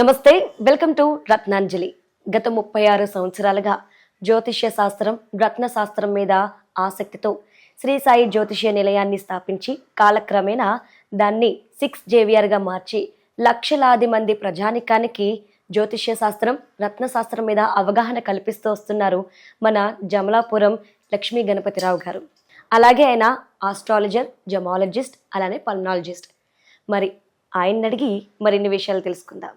నమస్తే welcome to Ratnanjali. గత ముప్పై ఆరు సంవత్సరాలుగా జ్యోతిష్య శాస్త్రం రత్న శాస్త్రం మీద ఆసక్తితో శ్రీ సాయి జ్యోతిష్య నిలయాన్ని స్థాపించి కాలక్రమేణా దాన్ని సిక్స్ జేవియర్గా మార్చి లక్షలాది మంది ప్రజానికానికి జ్యోతిష్య శాస్త్రం రత్న శాస్త్రం మీద అవగాహన కల్పిస్తూ వస్తున్నారు మన జమలాపురం లక్ష్మీ గణపతిరావు గారు. అలాగే ఆయన ఆస్ట్రాలజర్ జమాలజిస్ట్ అలానే పల్నాలజిస్ట్ మరి ఆయన్ని అడిగి మరిన్ని విషయాలు తెలుసుకుందాం.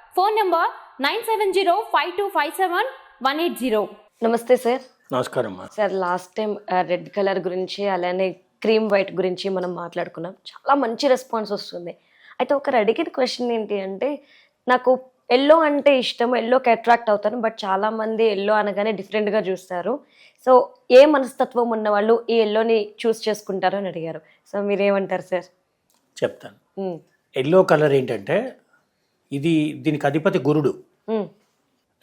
Phone number nine seven zero five two five seven one eight zero. నమస్తే సార్. నమస్కారం sir last time red colour గురించి అలానే క్రీమ్ వైట్ గురించి మనం మాట్లాడుకున్నాం. చాలా మంచి రెస్పాన్స్ వస్తుంది. అయితే ఒకరు అడిగిన క్వశ్చన్ ఏంటి అంటే నాకు ఎల్లో అంటే ఇష్టం ఎల్లోకి అట్రాక్ట్ అవుతాను బట్ చాలా మంది ఎల్లో అనగానే డిఫరెంట్గా చూస్తారు. సో ఏ మనస్తత్వం ఉన్న వాళ్ళు ఈ ఎల్లోని చూస్ చేసుకుంటారు అని అడిగారు. సో మీరేమంటారు సార్? చెప్తాను. ఎల్లో కలర్ ఏంటంటే ఇది దీనికి అధిపతి గురుడు.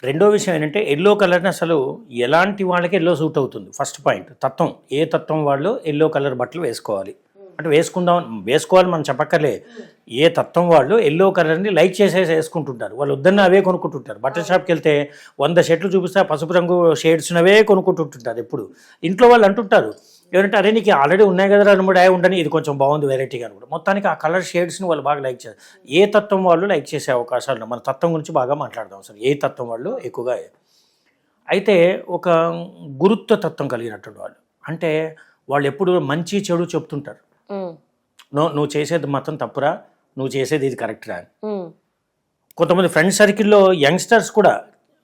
రెండో విషయం ఏంటంటే ఎల్లో కలర్ని అసలు ఎలాంటి వాళ్ళకి ఎల్లో సూట్ అవుతుంది? ఫస్ట్ పాయింట్ తత్వం. ఏ తత్వం వాళ్ళు ఎల్లో కలర్ బట్టలు వేసుకోవాలి? అంటే వేసుకుందాం వేసుకోవాలి మనం చెప్పక్కర్లే. ఏ తత్వం వాళ్ళు ఎల్లో కలర్ని లైక్ చేసేసి వేసుకుంటుంటారు? వాళ్ళు వద్దన్న అవే కొనుక్కుంటుంటారు. బట్టల షాప్కి వెళ్తే వంద షర్ట్లు చూపిస్తే పసుపు రంగు షేడ్స్నవే కొనుక్కుంటుంటారు ఎప్పుడు. ఇంట్లో వాళ్ళు అంటుంటారు ఏమంటే అరే నీకు ఆల్రెడీ ఉన్నాయి కదా రెండు మూడు ఉండని. ఇది కొంచెం బాగుంది వెరైటీగా కూడా. మొత్తానికి ఆ కలర్ షేడ్స్ని వాళ్ళు బాగా లైక్ చేస్తారు ఏ తత్వం వాళ్ళు లైక్ చేసే అవకాశాలు మన తత్వం గురించి బాగా మాట్లాడదాం అసలు ఏ తత్వం వాళ్ళు ఎక్కువగా? అయితే ఒక గురుత్వ తత్వం కలిగినటువంటి వాళ్ళు. అంటే వాళ్ళు ఎప్పుడు మంచి చెడు చెప్తుంటారు. నో నువ్వు చేసేది మాత్రం తప్పురా. నువ్వు చేసేది ఇది కరెక్ట్రా అని ఉమ్, కొంతమంది ఫ్రెండ్ సర్కిల్లో యంగ్స్టర్స్ కూడా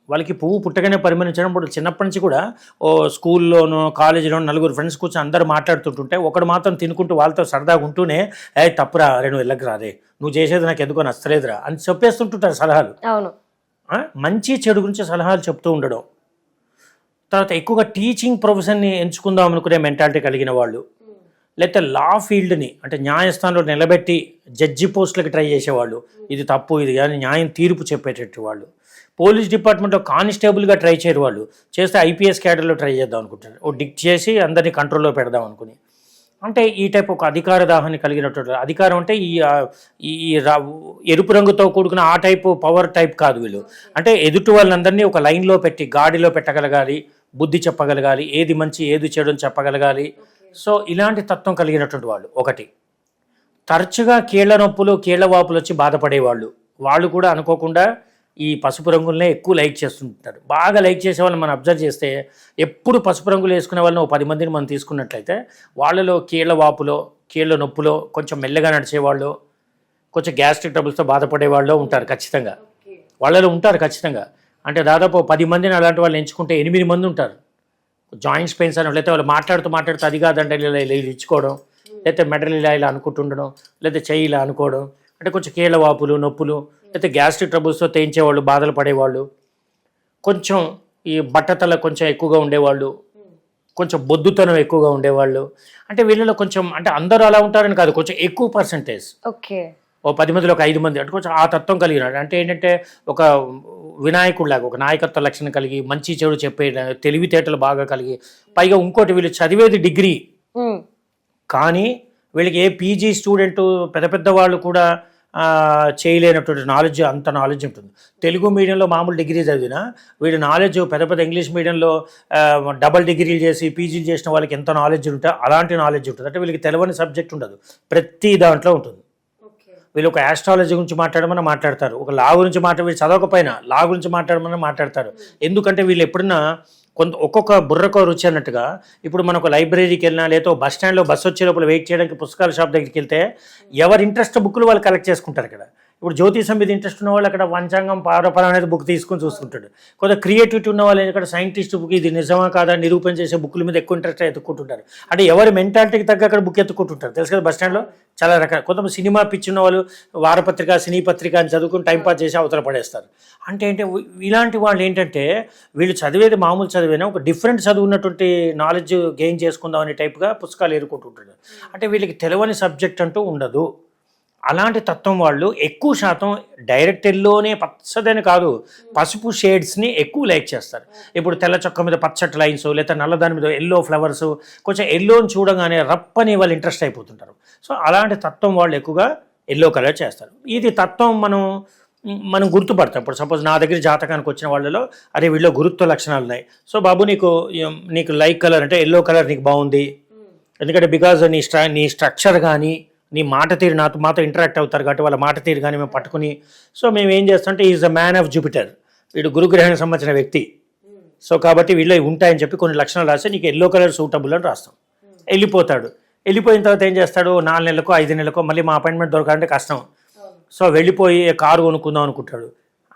వాళ్ళకి పువ్వు పుట్టగానే పరిమళించడం ఇప్పుడు చిన్నప్పటి నుంచి కూడా ఓ స్కూల్లోనో కాలేజీలో నలుగురు ఫ్రెండ్స్ కూర్చొని అందరూ మాట్లాడుతుంటుంటే ఒకడు మాత్రం తినుకుంటూ వాళ్ళతో సరదాగా ఉంటూనే ఏ తప్పురా నువ్వు వెళ్ళకు రాదే. నువ్వు చేసేది నాకు ఎందుకో నచ్చలేదురా అని చెప్పేస్తుంటుంటారు సలహాలు. అవును? మంచి చెడు గురించి సలహాలు చెప్తూ ఉండడం. తర్వాత ఎక్కువగా టీచింగ్ ప్రొఫెషన్ని ఎంచుకుందాం అనుకునే మెంటాలిటీ కలిగిన వాళ్ళు. లేకపోతే లా ఫీల్డ్ని అంటే న్యాయస్థానంలో నిలబెట్టి జడ్జి పోస్టులకు ట్రై చేసేవాళ్ళు. ఇది తప్పు ఇది కానీ న్యాయం తీర్పు చెప్పేటట్టు వాళ్ళు. పోలీస్ డిపార్ట్మెంట్లో కానిస్టేబుల్గా ట్రై చేయరు వాళ్ళు. చేస్తే ఐపీఎస్ క్యాడర్లో ట్రై చేద్దాం అనుకుంటారు. ఓ డిక్ చేసి అందరినీ కంట్రోల్లో పెడదాం అనుకుని. అంటే ఈ టైప్ ఒక అధికార దాహాన్ని కలిగినటువంటి అధికారం అంటే ఈ ఈ ఎరుపు రంగుతో కూడుకున్న ఆ టైపు పవర్ టైప్ కాదు వీళ్ళు. అంటే ఎదుటి వాళ్ళందరినీ ఒక లైన్లో పెట్టి గాడిలో పెట్టగలగాలి బుద్ధి చెప్పగలగాలి ఏది మంచి ఏది చెడు చెప్పగలగాలి. సో ఇలాంటి తత్వం కలిగినటువంటి వాళ్ళు. ఒకటి తరచుగా కీళ్ళ నొప్పులు కీళ్ళ వాపులు వచ్చి బాధపడేవాళ్ళు. వాళ్ళు కూడా అనుకోకుండా ఈ పసుపు రంగులనే ఎక్కువ లైక్ చేస్తుంటారు. బాగా లైక్ చేసే వాళ్ళని మనం అబ్జర్వ్ చేస్తే ఎప్పుడు పసుపు రంగులు వేసుకునే వాళ్ళని ఓ పది మందిని మనం తీసుకున్నట్లయితే వాళ్ళలో కీళ్ళ వాపులో కీళ్ళ నొప్పులో కొంచెం మెల్లగా నడిచేవాళ్ళు కొంచెం గ్యాస్ట్రిక్ ట్రబుల్స్తో బాధపడేవాళ్ళు ఉంటారు ఖచ్చితంగా. వాళ్ళలో ఉంటారు ఖచ్చితంగా. అంటే దాదాపు పది మందిని అలాంటి వాళ్ళు ఎంచుకుంటే ఎనిమిది మంది ఉంటారు. జాయింట్స్ పెయిన్స్ అని లేకపోతే వాళ్ళు మాట్లాడుతూ మాట్లాడుతూ అది కాదంటే ఇలా ఇలా ఇచ్చుకోవడం లేకపోతే మెడల్ ఇలా ఇలా అనుకుంటుండడం లేకపోతే చెయ్యి ఇలా అనుకోవడం అంటే కొంచెం కీళ్ళ వాపులు నొప్పులు లేకపోతే గ్యాస్ట్రిక్ ట్రబుల్స్తో తేయించేవాళ్ళు బాధలు పడేవాళ్ళు కొంచెం ఈ బట్టతల కొంచెం ఎక్కువగా ఉండేవాళ్ళు కొంచెం బొద్దుతనం ఎక్కువగా ఉండేవాళ్ళు అంటే వీళ్ళలో కొంచెం అంటే అందరూ అలా ఉంటారని కాదు కొంచెం ఎక్కువ పర్సంటేజ్ ఓకే. ఓ పది మందిలో ఒక ఐదు మంది అంటే కొంచెం ఆ తత్వం కలిగినాడు అంటే ఏంటంటే ఒక వినాయకుడిలాగా ఒక నాయకత్వ లక్షణం కలిగి మంచి చెడు చెప్పే తెలివితేటలు బాగా కలిగి పైగా ఇంకోటి వీళ్ళు చదివేది డిగ్రీ. కానీ వీళ్ళకి ఏ పీజీ స్టూడెంట్ పెద్ద పెద్ద వాళ్ళు కూడా చేయలేనటువంటి నాలెడ్జ్ అంత నాలెడ్జ్ ఉంటుంది. తెలుగు మీడియంలో మామూలు డిగ్రీ చదివినా వీడి నాలెడ్జ్ పెద్ద పెద్ద ఇంగ్లీష్ మీడియంలో డబల్ డిగ్రీలు చేసి పీజీలు చేసిన వాళ్ళకి ఎంత నాలెడ్జ్ ఉంటే అలాంటి నాలెడ్జ్ ఉంటుంది. అంటే వీళ్ళకి తెలవని సబ్జెక్ట్ ఉండదు. ప్రతి దాంట్లో ఉంటుంది. వీళ్ళు ఒక యాస్ట్రాలజీ గురించి మాట్లాడమని మాట్లాడతారు. ఒక లా గురించి మాట్లాడి వీళ్ళు చదవకపోయినా లా గురించి మాట్లాడమని మాట్లాడతారు. ఎందుకంటే వీళ్ళు ఎప్పుడన్నా కొంత ఒక్కొక్క బుర్రకు రుచి అన్నట్టుగా ఇప్పుడు మనకు లైబ్రరీకి వెళ్ళినా లేదా బస్ స్టాండ్లో బస్సు వచ్చే లోపల వెయిట్ చేయడానికి పుస్తకాల షాప్ దగ్గరికి వెళ్తే ఎవరి ఇంట్రెస్ట్ బుక్లు వాళ్ళు కలెక్ట్ చేసుకుంటారు ఇక్కడ. ఇప్పుడు జ్యోతిషం మీద ఇంట్రెస్ట్ ఉన్న వాళ్ళు అక్కడ పంచాంగం పారపరం అనేది బుక్ తీసుకొని చూస్తుంటాడు. కొంత క్రియేటివిటీ ఉన్న వాళ్ళు ఇక్కడ సైంటిస్ట్ బుక్ ఇది నిజమా కాదా నిరూపణ చేసే బుక్ల మీద ఎక్కువ ఇంట్రెస్ట్ ఎత్తుకుంటుంటారు అంటే ఎవరి మెంటాలిటీకి తగ్గ అక్కడ బుక్ ఎత్తుకుంటుంటారు తెలుసు కదా బస్ స్టాండ్లో చాలా రకాల కొంతమంది సినిమా పిచ్చి ఉన్న వాళ్ళు వారపత్రిక సినీ పత్రిక అని చదువుకుని టైంపాస్ చేసి అవతల పడేస్తారు. అంటే ఏంటి ఇలాంటి వాళ్ళు ఏంటంటే వీళ్ళు చదివేది మామూలు చదివేనా? ఒక డిఫరెంట్ చదువున్నటువంటి నాలెడ్జ్ గెయిన్ చేసుకుందాం అనే టైప్గా పుస్తకాలు ఎదుర్కొంటుంటారు. అంటే వీళ్ళకి తెలియని సబ్జెక్ట్ అంటూ ఉండదు. అలాంటి తత్వం వాళ్ళు ఎక్కువ శాతం డైరెక్ట్ ఎల్లోనే పచ్చదని కాదు పసుపు షేడ్స్ని ఎక్కువ లైక్ చేస్తారు. ఇప్పుడు తెల్ల చొక్క మీద పచ్చటి లైన్స్ లేదా నల్లదాని మీద ఎల్లో ఫ్లవర్స్ కొంచెం ఎల్లోని చూడగానే రప్పని వాళ్ళు ఇంట్రెస్ట్ అయిపోతుంటారు. సో అలాంటి తత్వం వాళ్ళు ఎక్కువగా ఎల్లో కలర్ చేస్తారు. ఇది తత్వం మనం మనం గుర్తుపడతాం. ఇప్పుడు సపోజ్ నా దగ్గర జాతకానికి వచ్చిన వాళ్ళలో అరే వీళ్ళలో గురుత్వ లక్షణాలు ఉన్నాయి. సో బాబు నీకు నీకు లైక్ కలర్ అంటే ఎల్లో కలర్ నీకు బాగుంది. ఎందుకంటే బికాజ్ నీ స్ట్రా నీ స్ట్రక్చర్ కానీ నీ మాట తీరు నాతో మాతో ఇంటరాక్ట్ అవుతారు కాబట్టి వాళ్ళ మాట తీరు కానీ మేము పట్టుకుని సో మేము ఏం చేస్తామంటే is the man of Jupiter వీడు గురుగ్రహానికి సంబంధించిన వ్యక్తి. సో కాబట్టి వీళ్ళు ఉంటాయని చెప్పి కొన్ని లక్షణాలు రాస్తే నీకు ఎల్లో కలర్ సూటబుల్ అని రాస్తాం. వెళ్ళిపోతాడు. వెళ్ళిపోయిన తర్వాత ఏం చేస్తాడు? నాలుగు నెలలకు ఐదు నెలలకు మళ్ళీ మా అపాయింట్మెంట్ దొరకాలంటే కష్టం. సో వెళ్ళిపోయి కారు కొనుక్కుందాం అనుకుంటాడు.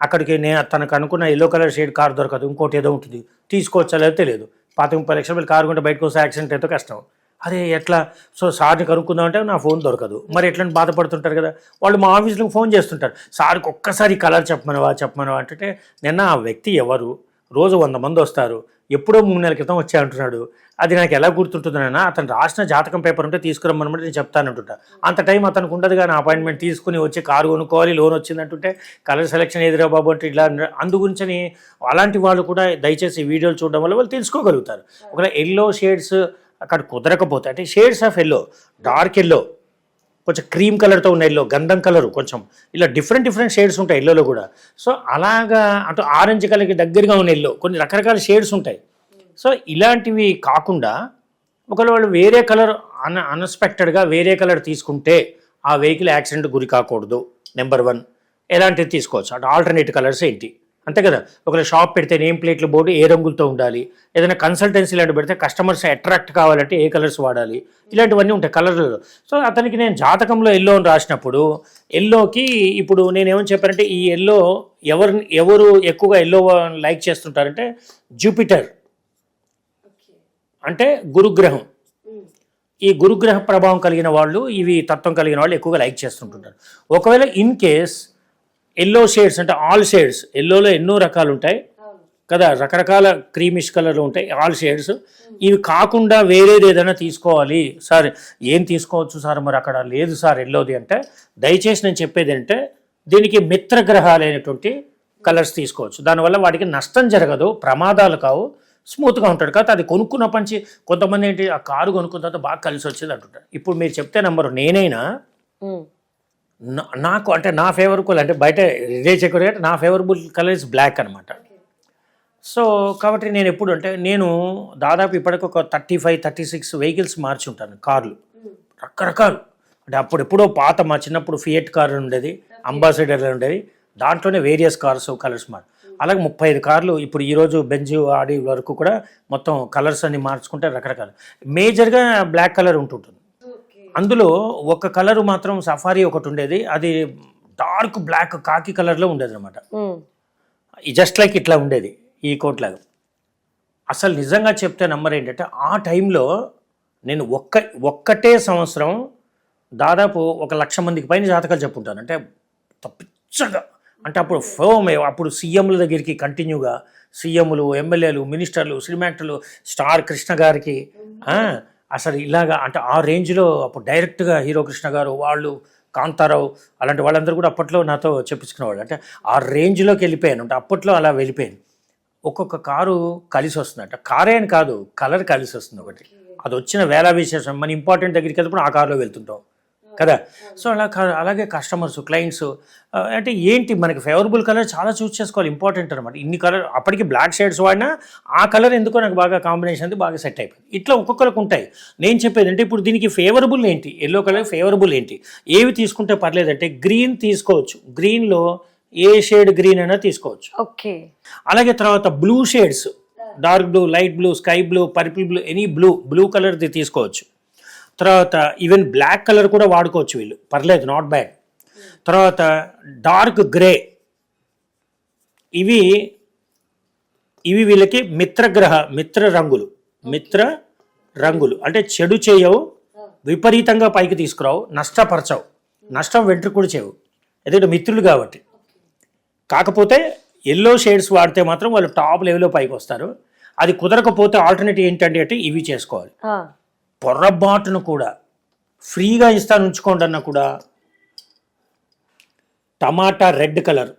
అక్కడికి నేను తనకు అనుకున్న ఎల్లో కలర్ షేడ్ కారు దొరకదు. ఇంకోటి ఏదో ఉంటుంది. తీసుకోవచ్చా లేదో తెలియదు. పాత ముప్పై లక్షల కారు కొంటే బయటకు వస్తే యాక్సిడెంట్ అయితే కష్టం. అరే ఎట్లా? సో సార్ని కనుక్కుందాం అంటే నా ఫోన్ దొరకదు. మరి ఎట్లా బాధపడుతుంటారు కదా? వాళ్ళు మా ఆఫీస్లో ఫోన్ చేస్తుంటారు. సార్కి ఒక్కసారి కలర్ చెప్పమనవా చెప్పమనవా? అంటే నిన్న ఆ వ్యక్తి ఎవరు? రోజు వంద మంది వస్తారు. ఎప్పుడో మూడు నెలల క్రితం వచ్చా అంటున్నాడు. అది నాకు ఎలా గుర్తుంటుందనైనా అతను రాసిన జాతకం పేపర్ ఉంటే తీసుకురమ్మనమాట నేను చెప్తానంటుంటా అంత టైం అతనికి ఉండదు కానీ అపాయింట్మెంట్ తీసుకుని వచ్చి కారు కొనుక్కోవాలి లోన్ వచ్చిందంటుంటే కలర్ సెలెక్షన్ ఎదురా బాబు? అంటే ఇలా అందుగురించని అందు అలాంటి వాళ్ళు కూడా దయచేసి వీడియోలు చూడడం వల్ల వాళ్ళు తెలుసుకోగలుగుతారు. ఒకవేళ ఎల్లో షేడ్స్ అక్కడ కుదరకపోతే అంటే shades of yellow dark yellow కొంచెం క్రీమ్ కలర్తో ఉన్న ఎల్లో గంధం కలరు కొంచెం ఇలా డిఫరెంట్ డిఫరెంట్ షేడ్స్ ఉంటాయి ఎల్లోలో కూడా. సో అలాగా అటు ఆరెంజ్ కలర్కి దగ్గరగా ఉన్న ఎల్లో కొన్ని రకరకాల షేడ్స్ ఉంటాయి. సో ఇలాంటివి కాకుండా ఒకవేళ వాళ్ళు వేరే కలర్ అన్ అన్ఎక్స్పెక్టెడ్గా వేరే కలర్ తీసుకుంటే ఆ వెహికల్ యాక్సిడెంట్ గురి కాకూడదు నెంబర్ వన్. ఎలాంటివి తీసుకోవచ్చు? అటు ఆల్టర్నేట్ కలర్స్ ఏంటి? అంతే కదా? ఒకవేళ షాప్ పెడితే నేమ్ ప్లేట్ల బోర్డు ఏ రంగులతో ఉండాలి. ఏదైనా కన్సల్టెన్సీ లాంటి పెడితే కస్టమర్స్ అట్రాక్ట్ కావాలంటే ఏ కలర్స్ వాడాలి. ఇలాంటివన్నీ ఉంటాయి కలర్లు సో అతనికి నేను జాతకంలో ఎల్లో అని రాసినప్పుడు ఎల్లోకి ఇప్పుడు నేను ఏమని చెప్పానంటే ఈ ఎల్లో ఎవరు ఎవరు ఎక్కువగా ఎల్లో లైక్ చేస్తుంటారంటే జూపిటర్ అంటే గురుగ్రహం. ఈ గురుగ్రహ ప్రభావం కలిగిన వాళ్ళు ఇవి తత్వం కలిగిన వాళ్ళు ఎక్కువగా లైక్ చేస్తుంటుంటారు. ఒకవేళ ఇన్ కేస్ ఎల్లో షేడ్స్ అంటే ఆల్ షేడ్స్. ఎల్లోలో ఎన్నో రకాలు ఉంటాయి కదా రకరకాల క్రీమిష్ కలర్లు ఉంటాయి ఆల్ షేడ్స్. ఇవి కాకుండా వేరేది ఏదైనా తీసుకోవాలి. సార్ ఏం తీసుకోవచ్చు సార్? మరి అక్కడ లేదు సార్ ఎల్లోది అంటే. దయచేసి నేను చెప్పేది అంటే దీనికి మిత్రగ్రహాలైనటువంటి కలర్స్ తీసుకోవచ్చు. దానివల్ల వాడికి నష్టం జరగదు ప్రమాదాలు కావు స్మూత్గా ఉంటాడు. కాబట్టి అది కొనుక్కున్న పంచి కొంతమంది ఏంటి ఆ కారు కొనుక్కున్న తర్వాత బాగా కలిసి వచ్చేది అంటుంటారు. ఇప్పుడు మీరు చెప్తే నెంబరు నేనైనా నాకు అంటే నా ఫేవరబుల్ అంటే బయట ఇదే చెక్కడు నా ఫేవరబుల్ కలర్ ఇస్ బ్లాక్ అనమాట సో కాబట్టి నేను ఎప్పుడు అంటే నేను దాదాపు ఇప్పటికి ఒక thirty five thirty six vehicles మార్చి ఉంటాను కార్లు. రకరకాలు. అంటే అప్పుడు ఎప్పుడో పాత మా చిన్నప్పుడు ఫియట్ కార్ ఉండేది అంబాసిడర్ ఉండేది. దాంట్లోనే వేరియస్ కార్స్ కలర్స్ మార్. అలాగే ముప్పై ఐదు కార్లు ఇప్పుడు ఈరోజు బెంజ్ ఆడి వరకు కూడా మొత్తం కలర్స్ అన్ని మార్చుకుంటే రకరకాలు. మేజర్గా బ్లాక్ కలర్ ఉంటుంటుంది. అందులో ఒక కలర్ మాత్రం సఫారీ ఒకటి ఉండేది. అది డార్క్ బ్లాక్ కాకి కలర్లో ఉండేది అనమాట జస్ట్ లైక్ ఇట్లా ఉండేది ఈ కోట్ లాగా. అసలు నిజంగా చెప్తే నంబర్ ఏంటంటే ఆ టైంలో నేను ఒక్క ఒక్కటే సంవత్సరం దాదాపు ఒక లక్ష మందికి పైన జాతకాలు చెప్పుంటాను. అంటే తప్పిచ్చగా అంటే అప్పుడు ఫోమ్ అప్పుడు సీఎంల దగ్గరికి కంటిన్యూగా సీఎంలు ఎమ్మెల్యేలు మినిస్టర్లు సినిమా యాక్టర్లు స్టార్ కృష్ణ గారికి అసలు ఇలాగా అంటే ఆ రేంజ్లో అప్పుడు డైరెక్ట్గా హీరో కృష్ణ గారు వాళ్ళు కాంతారావు అలాంటి వాళ్ళందరూ కూడా అప్పట్లో నాతో చెప్పించుకునేవాళ్ళు. అంటే ఆ రేంజ్లోకి వెళ్ళిపోయాను. అంటే అప్పట్లో అలా వెళ్ళిపోయాను. ఒక్కొక్క కారు కలిసి వస్తుందట కారే అని కాదు కలర్ కలిసి వస్తుంది ఒకటి. అది వచ్చిన వేళ విశేషం మన ఇంపార్టెంట్ దగ్గరికి వెళ్ళినప్పుడు ఆ కారులో వెళ్తుంటాం. కదా? సో అలా అలాగే కస్టమర్స్ క్లయింట్స్ అంటే ఏంటి మనకి ఫేవరబుల్ కలర్ చాలా చూస్ చేసుకోవాలి ఇంపార్టెంట్ అనమాట ఇన్ని కలర్ అప్పటికి బ్లాక్ షేడ్స్ వాడినా ఆ కలర్ ఎందుకో నాకు బాగా కాంబినేషన్ అది బాగా సెట్ అయిపోయింది. ఇట్లా ఒక్కొక్కరికి ఉంటాయి. నేను చెప్పేది అంటే ఇప్పుడు దీనికి ఫేవరబుల్ ఏంటి? ఎల్లో కలర్ ఫేవరబుల్ ఏంటి? ఏవి తీసుకుంటే పర్లేదంటే గ్రీన్ తీసుకోవచ్చు. గ్రీన్లో ఏ షేడ్ గ్రీన్ అయినా తీసుకోవచ్చు. ఓకే. అలాగే తర్వాత blue shades dark blue light blue sky blue purple blue any blue blue కలర్ది తీసుకోవచ్చు. తర్వాత ఈవెన్ బ్లాక్ కలర్ కూడా వాడుకోవచ్చు వీళ్ళు. పర్లేదు నాట్ బ్యాడ్ తర్వాత డార్క్ గ్రే ఇవి ఇవి వీళ్ళకి మిత్రగ్రహ మిత్ర రంగులు. మిత్ర రంగులు. అంటే చెడు చేయవు విపరీతంగా పైకి తీసుకురావు నష్టపరచవు. నష్టం వెంట్రుకుడు చేయవు. ఎందుకంటే మిత్రులు కాబట్టి. కాకపోతే ఎల్లో షేడ్స్ వాడితే మాత్రం వాళ్ళు టాప్ లెవెల్లో పైకి వస్తారు. అది కుదరకపోతే ఆల్టర్నేటివ్ ఏంటంటే అంటే ఇవి చేసుకోవాలి. పొర్రబాటును కూడా ఫ్రీగా ఇస్తాను ఉంచుకోండి అన్న కూడా టమాటా రెడ్ కలర్.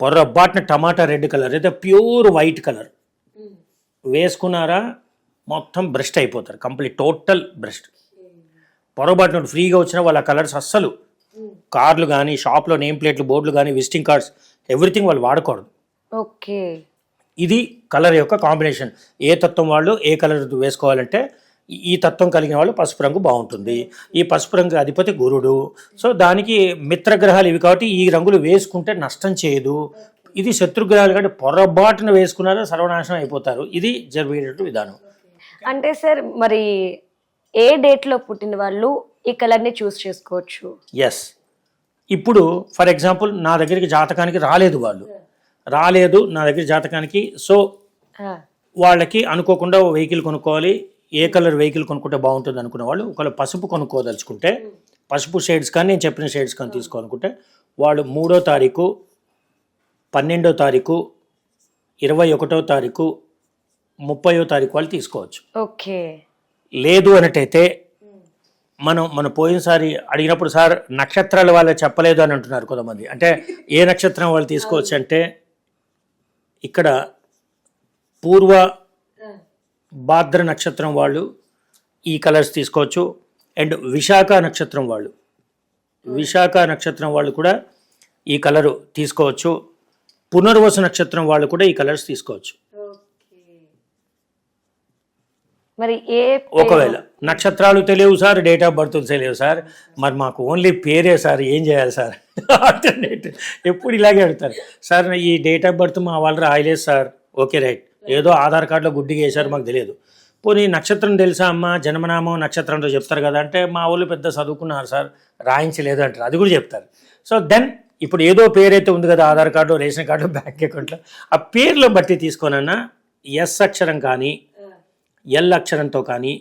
పొర్రబాటున టమాటా రెడ్ కలర్ అయితే ప్యూర్ వైట్ కలర్. వేసుకున్నారా మొత్తం బ్రష్ట్ అయిపోతారు కంప్లీట్ టోటల్ బ్రష్ట్. పొరపాటున ఫ్రీగా వచ్చిన వాళ్ళ కలర్స్ అస్సలు. కార్లు కానీ షాప్లో నేమ్ ప్లేట్లు బోర్డులు కానీ విజిటింగ్ కార్డ్స్ ఎవ్రీథింగ్ వాళ్ళు వాడకూడదు. ఓకే. ఇది కలర్ యొక్క కాంబినేషన్. ఏ తత్వం వాళ్ళు ఏ కలర్ వేసుకోవాలంటే ఈ- తత్వం కలిగిన వాళ్ళు పసుపు రంగు బాగుంటుంది. ఈ పసుపు రంగు అధిపతి గురుడు. సో దానికి మిత్రగ్రహాలు ఇవి కాబట్టి ఈ రంగులు వేసుకుంటే నష్టం చేయదు. ఇది శత్రుగ్రహాలు కాబట్టి పొరపాటున వేసుకున్నారో సర్వనాశనం అయిపోతారు. ఇది జరిగేటట్టు విధానం. అంటే సార్ మరి ఏ డేట్లో పుట్టిన వాళ్ళు ఈ కలర్ని చూస్ చేసుకోవచ్చు? ఎస్ ఇప్పుడు ఫర్ ఎగ్జాంపుల్ నా దగ్గరికి జాతకానికి రాలేదు వాళ్ళు. రాలేదు నా దగ్గర జాతకానికి. సో వాళ్ళకి అనుకోకుండా ఓ వెహికల్ కొనుక్కోవాలి. ఏ కలర్ వెహికల్ కొనుక్కుంటే బాగుంటుంది అనుకునే వాళ్ళు ఒకవేళ పసుపు కొనుక్కోదలుచుకుంటే పసుపు షేడ్స్ కానీ నేను చెప్పిన షేడ్స్ కానీ తీసుకోవాలనుకుంటే వాళ్ళు మూడో తారీఖు పన్నెండో తారీఖు ఇరవై ఒకటో తారీఖు ముప్పయో తారీఖు వాళ్ళు తీసుకోవచ్చు. ఓకే. లేదు అన్నట్టయితే మనం మనం పోయినసారి అడిగినప్పుడు సార్ నక్షత్రాల వాళ్ళు చెప్పలేదు అని అంటున్నారు కొంతమంది. అంటే ఏ నక్షత్రం వాళ్ళు తీసుకోవచ్చు అంటే ఇక్కడ పూర్వ భాద్ర నక్షత్రం వాళ్ళు ఈ కలర్స్ తీసుకోవచ్చు. అండ్ విశాఖ నక్షత్రం వాళ్ళు. విశాఖ నక్షత్రం వాళ్ళు కూడా ఈ కలరు తీసుకోవచ్చు. పునర్వసు నక్షత్రం వాళ్ళు కూడా ఈ కలర్స్ తీసుకోవచ్చు. మరి ఏ ఒకవేళ నక్షత్రాలు తెలియవు సార్ డేట్ ఆఫ్ బర్త్ తెలియవు సార్ మరి మాకు ఓన్లీ పేరే సార్ ఏం చేయాలి సార్? ఆల్టర్నేట్ ఎప్పుడు ఇలాగే అడుగుతారు. సార్ ఈ డేట్ ఆఫ్ బర్త్ మా వాళ్ళు రాయలేదు సార్. ఓకే రైట్ ఏదో ఆధార్ కార్డులో గుడ్డిగా వేశారు మాకు తెలియదు. పోనీ నక్షత్రం తెలుసా అమ్మ? జన్మనామం నక్షత్రంతో చెప్తారు కదా అంటే మా వాళ్ళు పెద్ద చదువుకున్నారు సార్ రాయించలేదు అంటారు. అది కూడా చెప్తారు. సో దెన్ ఇప్పుడు ఏదో పేరైతే ఉంది కదా Aadhaar card ration card bank అకౌంట్లో ఆ పేర్లో బట్టి తీసుకోనన్నా ఎస్ అక్షరం కానీ ఎల్ అక్షరంతో కానీ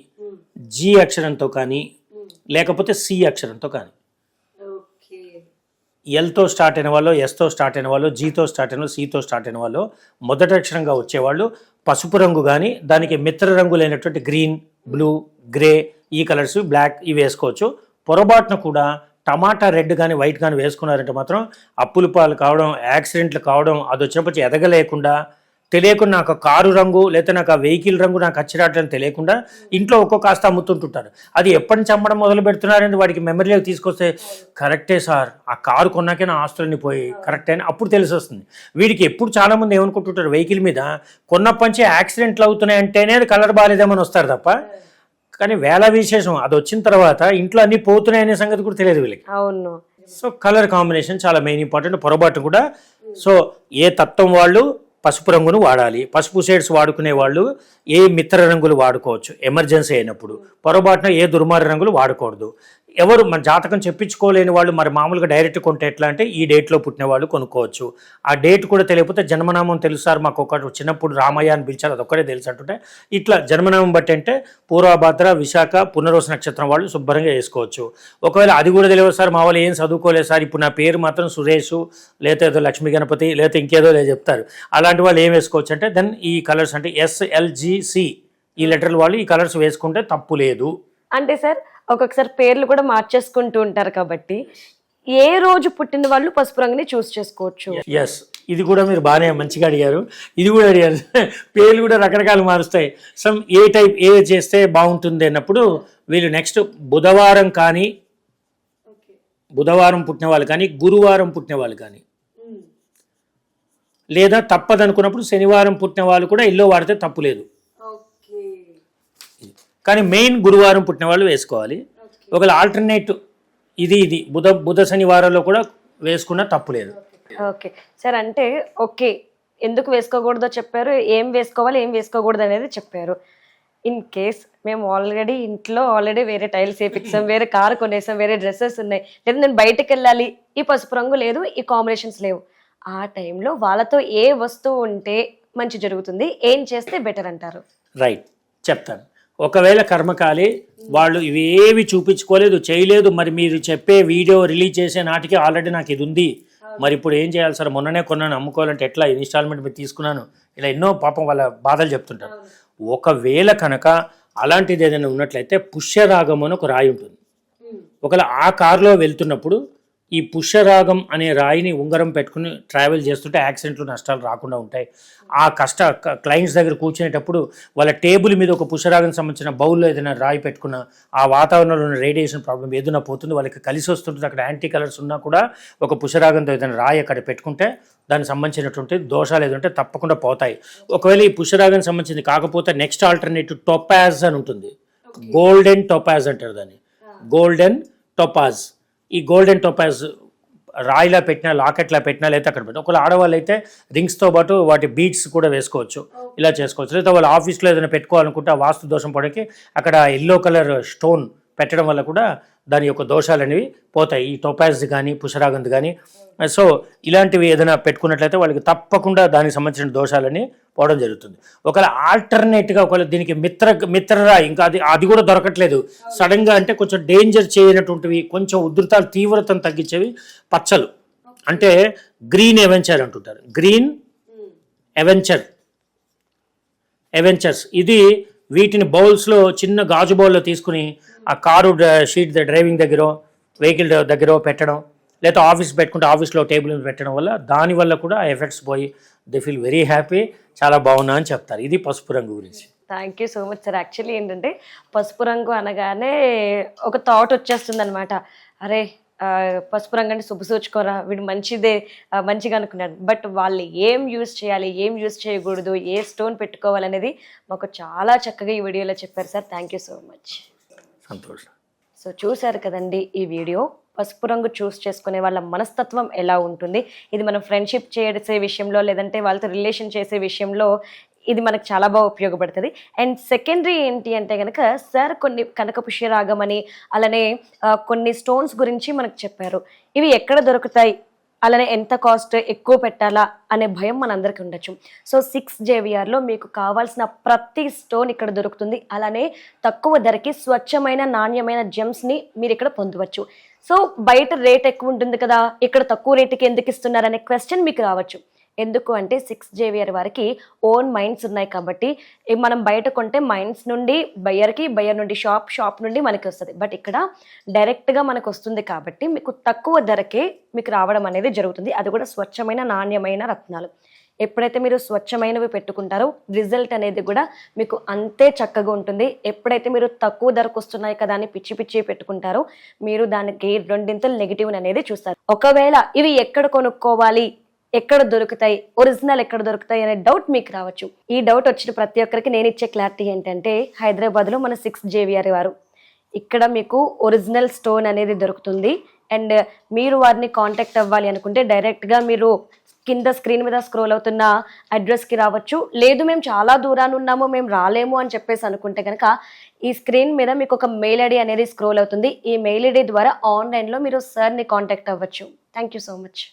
జి అక్షరంతో కానీ లేకపోతే సి అక్షరంతో కానీ. ఎల్తో స్టార్ట్ అయిన వాళ్ళు ఎస్తో స్టార్ట్ అయిన వాళ్ళు జీతో స్టార్ట్ అయిన వాళ్ళు సితో స్టార్ట్ అయిన వాళ్ళు మొదటి అక్షరంగా వచ్చేవాళ్ళు పసుపు రంగు కానీ దానికి మిత్ర రంగులైనటువంటి గ్రీన్ బ్లూ గ్రే ఈ కలర్స్ బ్లాక్ ఇవి వేసుకోవచ్చు. పొరపాటున కూడా టమాటా రెడ్ కానీ వైట్ కానీ వేసుకున్నారంటే మాత్రం అప్పులు పాలు కావడం యాక్సిడెంట్లు కావడం అది వచ్చినప్పుడు ఎదగలేకుండా తెలియకుండా నాకు కారు రంగు లేకపోతే నాకు ఆ వెహికల్ రంగు నాకు అచ్చిరాట్లని తెలియకుండా ఇంట్లో ఒక్కో కాస్త అమ్ముతుంటుంటారు. అది ఎప్పటి నుంచి అమ్మడం మొదలు పెడుతున్నారని వాడికి మెమరీలోకి తీసుకొస్తే కరెక్టే సార్. ఆ కారు కొన్నాకే నా ఆస్తులన్నీ పోయి కరెక్టే అని అప్పుడు తెలిసి వస్తుంది వీడికి ఎప్పుడు చాలా మంది ఏమనుకుంటుంటారు వెహికల్ మీద? కొన్నప్పటి యాక్సిడెంట్లు అవుతున్నాయి అంటేనే అది కలర్ బాగాలేదేమని వస్తారు తప్ప. కానీ వేల విశేషం అది వచ్చిన తర్వాత ఇంట్లో అన్ని పోతున్నాయి అనే సంగతి కూడా తెలియదు వీళ్ళకి. అవును. సో కలర్ కాంబినేషన్ చాలా మెయిన్ ఇంపార్టెంట్ పొరపాటు కూడా. సో ఏ తత్వం వాళ్ళు పసుపు రంగును వాడాలి. పసుపు షేడ్స్ వాడుకునే వాళ్ళు ఏ మిత్ర రంగులు వాడుకోవచ్చు? ఎమర్జెన్సీ అయినప్పుడు. పొరపాటున ఏ దుర్మార్గ రంగులు వాడకూడదు. ఎవరు మన జాతకం చెప్పించుకోలేని వాళ్ళు మరి మామూలుగా డైరెక్ట్ కొంటే ఎట్లా అంటే ఈ డేట్లో పుట్టిన వాళ్ళు కొనుక్కోవచ్చు. ఆ డేట్ కూడా తెలియకపోతే జన్మనామం తెలుసు సార్ మాకు ఒకటి చిన్నప్పుడు రామయ్య అని పిలిచారు అదొక్కడే తెలుసు అంటుంటే ఇట్లా జన్మనామం బట్టి అంటే పూర్వభద్ర విశాఖ పునర్వస నక్షత్రం వాళ్ళు శుభ్రంగా వేసుకోవచ్చు. ఒకవేళ అది కూడా తెలియదు సార్ మా వాళ్ళు ఏం చదువుకోలేదు సార్ ఇప్పుడు నా పేరు మాత్రం సురేష్ లేకపోతే ఏదో లక్ష్మీ గణపతి లేకపోతే ఇంకేదో లేదు చెప్తారు. అలాంటి వాళ్ళు ఏం వేసుకోవచ్చు అంటే దెన్ ఈ కలర్స్ అంటే ఎస్ఎల్జిసి ఈ లెటర్లు వాళ్ళు ఈ కలర్స్ వేసుకుంటే తప్పు లేదు. అంటే సార్ ఒక్కొక్కసారి పేర్లు కూడా మార్చేసుకుంటూ ఉంటారు కాబట్టి ఏ రోజు పుట్టిన వాళ్ళు పసుపు రంగుని చూస్ చేసుకోవచ్చు. ఎస్ ఇది కూడా మీరు బాగానే మంచిగా అడిగారు. ఇది కూడా అడిగారు. పేర్లు కూడా రకరకాలు మారుస్తాయి. సమ్ ఏ టైప్ ఏ చేస్తే బాగుంటుంది అన్నప్పుడు వీళ్ళు నెక్స్ట్ బుధవారం కానీ బుధవారం పుట్టిన వాళ్ళు కానీ గురువారం పుట్టిన వాళ్ళు కానీ. లేదా తప్పదనుకున్నప్పుడు శనివారం పుట్టిన వాళ్ళు కూడా ఇల్లు వాడితే తప్పు లేదు. కానీ మెయిన్ గురువారం పుట్టిన వాళ్ళు వేసుకోవాలి ఒకవేళ ఆల్టర్నేట్ ఇది ఇది బుధ బుధ శనివారంలో కూడా వేసుకున్నా తప్పు లేదు. ఓకే. సార్ అంటే ఓకే ఎందుకు వేసుకోకూడదో చెప్పారు ఏం వేసుకోవాలి ఏం వేసుకోకూడదు అనేది చెప్పారు. ఇన్ కేస్ మేము ఆల్రెడీ ఇంట్లో ఆల్రెడీ వేరే టైల్స్ వేపించాం వేరే కార్ కొనేసాం వేరే డ్రెస్సెస్ ఉన్నాయి లేదా నేను బయటకు వెళ్ళాలి ఈ పసుపు రంగు లేదు ఈ కాంబినేషన్స్ లేవు. ఆ టైంలో వాళ్ళతో ఏ వస్తువు ఉంటే మంచి జరుగుతుంది ఏం చేస్తే బెటర్ అంటారు? రైట్ చెప్తాను. ఒకవేళ కర్మకాలి వాళ్ళు ఇవేవి చూపించుకోలేదు చేయలేదు మరి మీరు చెప్పే వీడియో రిలీజ్ చేసే నాటికి ఆల్రెడీ నాకు ఇది ఉంది. మరి ఇప్పుడు ఏం చేయాలి సార్? మొన్ననే కొన్నాను అమ్ముకోవాలంటే ఎట్లా ఇన్స్టాల్మెంట్ మీద తీసుకున్నాను. ఇలా ఎన్నో పాపం వాళ్ళ బాధలు చెప్తుంటారు. ఒకవేళ కనుక అలాంటిది ఏదైనా ఉన్నట్లయితే పుష్యరాగం అని ఒక రాయి ఉంటుంది. ఒకవేళ ఆ కారులో వెళ్తున్నప్పుడు ఈ పుష్యరాగం అనే రాయిని ఉంగరం పెట్టుకుని ట్రావెల్ చేస్తుంటే యాక్సిడెంట్లు నష్టాలు రాకుండా ఉంటాయి. ఆ కష్ట క్లయింట్స్ దగ్గర కూర్చునేటప్పుడు వాళ్ళ టేబుల్ మీద ఒక పుష్యరాగం సంబంధించిన బౌల్లో ఏదైనా రాయి పెట్టుకున్న ఆ వాతావరణంలో ఉన్న రేడియేషన్ ప్రాబ్లం ఏదైనా పోతుంది వాళ్ళకి కలిసి వస్తుంటుంది అక్కడ యాంటీ కలర్స్ ఉన్నా కూడా ఒక పుష్యరాగంతో ఏదైనా రాయి అక్కడ పెట్టుకుంటే దానికి సంబంధించినటువంటి దోషాలు ఏదంటే తప్పకుండా పోతాయి. ఒకవేళ ఈ పుష్యరాగం సంబంధించింది కాకపోతే నెక్స్ట్ ఆల్టర్నేటివ్ టొపాజ్ అని ఉంటుంది. గోల్డెన్ టొపాజ్ అంటారు దాన్ని. Golden topaz. ఈ గోల్డెన్ టొపాజ్ రాయిలా పెట్టినా లాకెట్లా పెట్టినా లేదా అక్కడ పెట్టినా ఒకవేళ ఆడవాళ్ళు అయితే రింగ్స్తో పాటు వాటి బీట్స్ కూడా వేసుకోవచ్చు. ఇలా చేసుకోవచ్చు. లేదా వాళ్ళ ఆఫీస్లో ఏదైనా పెట్టుకోవాలనుకుంటే ఆ వాస్తు దోషం పడకి అక్కడ ఎల్లో కలర్ స్టోన్ పెట్టడం వల్ల కూడా దాని యొక్క దోషాలు అనేవి పోతాయి. ఈ టొపాజ్ కానీ పుషరాగంధ్ కానీ సో ఇలాంటివి ఏదైనా పెట్టుకున్నట్లయితే వాళ్ళకి తప్పకుండా దానికి సంబంధించిన దోషాలని పోవడం జరుగుతుంది. ఒకవేళ ఆల్టర్నేట్గా ఒకవేళ దీనికి మిత్ర మిత్రరా ఇంకా అది అది కూడా దొరకట్లేదు. సడన్గా అంటే కొంచెం డేంజర్ చేయనటువంటివి కొంచెం ఉధృతాలు తీవ్రతను తగ్గించేవి పచ్చలు. అంటే గ్రీన్ ఎవెంచర్ అంటుంటారు. Green aventurine. ఎవెంచర్స్. ఇది వీటిని బౌల్స్లో చిన్న గాజు బౌల్లో తీసుకుని ఆ కారు షీట్ ద- డ్రైవింగ్ దగ్గర వెహికల్ దగ్గర పెట్టడం లేదా ఆఫీస్ పెట్టుకుంటే ఆఫీస్లో టేబుల్ మీద పెట్టడం వల్ల దానివల్ల కూడా ఆ ఎఫెక్ట్స్ పోయి దే ఫీల్ వెరీ హ్యాపీ చాలా బాగున్నా అని చెప్తారు. ఇది పసుపు రంగు గురించి. Thank you so much sir actually ఏంటంటే పసుపు రంగు అనగానే ఒక థాట్ వచ్చేస్తుంది అనమాట అరే పసుపు రంగు అంటే శుభసూచుకోరా వీడు మంచిదే మంచిగా అనుకున్నాడు. బట్ వాళ్ళు ఏం యూస్ చేయాలి ఏం యూస్ చేయకూడదు ఏ స్టోన్ పెట్టుకోవాలనేది మాకు చాలా చక్కగా ఈ వీడియోలో చెప్పారు sir thank you so much సంతోషం. సో చూశారు కదండి ఈ వీడియో. పసుపు రంగు చూస్ చేసుకునే వాళ్ళ మనస్తత్వం ఎలా ఉంటుంది? ఇది మనం ఫ్రెండ్షిప్ చేసే విషయంలో లేదంటే వాళ్ళతో రిలేషన్ చేసే విషయంలో ఇది మనకు చాలా బాగా ఉపయోగపడుతుంది. అండ్ సెకండరీ ఏంటి అంటే కనుక సార్ కొన్ని కనకపుష్యరాగమని అని అలానే కొన్ని స్టోన్స్ గురించి మనకు చెప్పారు. ఇవి ఎక్కడ దొరుకుతాయి? అలానే ఎంత కాస్ట్ ఎక్కువ పెట్టాలా అనే భయం మనందరికీ ఉండొచ్చు. సో సిక్స్ జేవిఆర్లో మీకు కావాల్సిన ప్రతి స్టోన్ ఇక్కడ దొరుకుతుంది. అలానే తక్కువ ధరకి స్వచ్ఛమైన నాణ్యమైన జెమ్స్ని మీరు ఇక్కడ పొందవచ్చు. సో బయట రేట్ ఎక్కువ ఉంటుంది కదా ఇక్కడ తక్కువ రేటుకి ఎందుకు ఇస్తున్నారు అనే క్వశ్చన్ మీకు రావచ్చు. ఎందుకు అంటే సిక్స్ జేవియర్ వారికి ఓన్ మైండ్స్ ఉన్నాయి కాబట్టి మనం బయట కొంటే మైండ్స్ నుండి బయ్యర్కి బయ్యర్ నుండి షాప్ షాప్ నుండి మనకి వస్తుంది. బట్ ఇక్కడ డైరెక్ట్గా మనకు వస్తుంది కాబట్టి మీకు తక్కువ ధరకే మీకు రావడం అనేది జరుగుతుంది. అది కూడా స్వచ్ఛమైన నాణ్యమైన రత్నాలు. ఎప్పుడైతే మీరు స్వచ్ఛమైనవి పెట్టుకుంటారో రిజల్ట్ అనేది కూడా మీకు అంతే చక్కగా ఉంటుంది. ఎప్పుడైతే మీరు తక్కువ ధరకు వస్తున్నాయి కదా అని పిచ్చి పిచ్చి పెట్టుకుంటారో మీరు దానికి రెండింతలు నెగిటివ్ అనేది చూస్తారు. ఒకవేళ ఇవి ఎక్కడ కొనుక్కోవాలి? ఎక్కడ దొరుకుతాయి? ఒరిజినల్ ఎక్కడ దొరుకుతాయి అనే డౌట్ మీకు రావచ్చు. ఈ డౌట్ వచ్చిన ప్రతి ఒక్కరికి నేను ఇచ్చే క్లారిటీ ఏంటంటే హైదరాబాద్లో మన సిక్స్ జేవిఆర్ వారు. ఇక్కడ మీకు ఒరిజినల్ స్టోన్ అనేది దొరుకుతుంది. అండ్ మీరు వారిని కాంటాక్ట్ అవ్వాలి అనుకుంటే డైరెక్ట్గా మీరు కింద స్క్రీన్ మీద స్క్రోల్ అవుతున్న అడ్రస్కి రావచ్చు. లేదు మేము చాలా దూరాన్ని ఉన్నాము మేము రాలేము అని చెప్పేసి అనుకుంటే కనుక ఈ స్క్రీన్ మీద మీకు ఒక మెయిల్ ఐడి అనేది స్క్రోల్ అవుతుంది. ఈ మెయిల్ ఐడి ద్వారా ఆన్లైన్లో మీరు సార్ని కాంటాక్ట్ అవ్వచ్చు. Thank you so much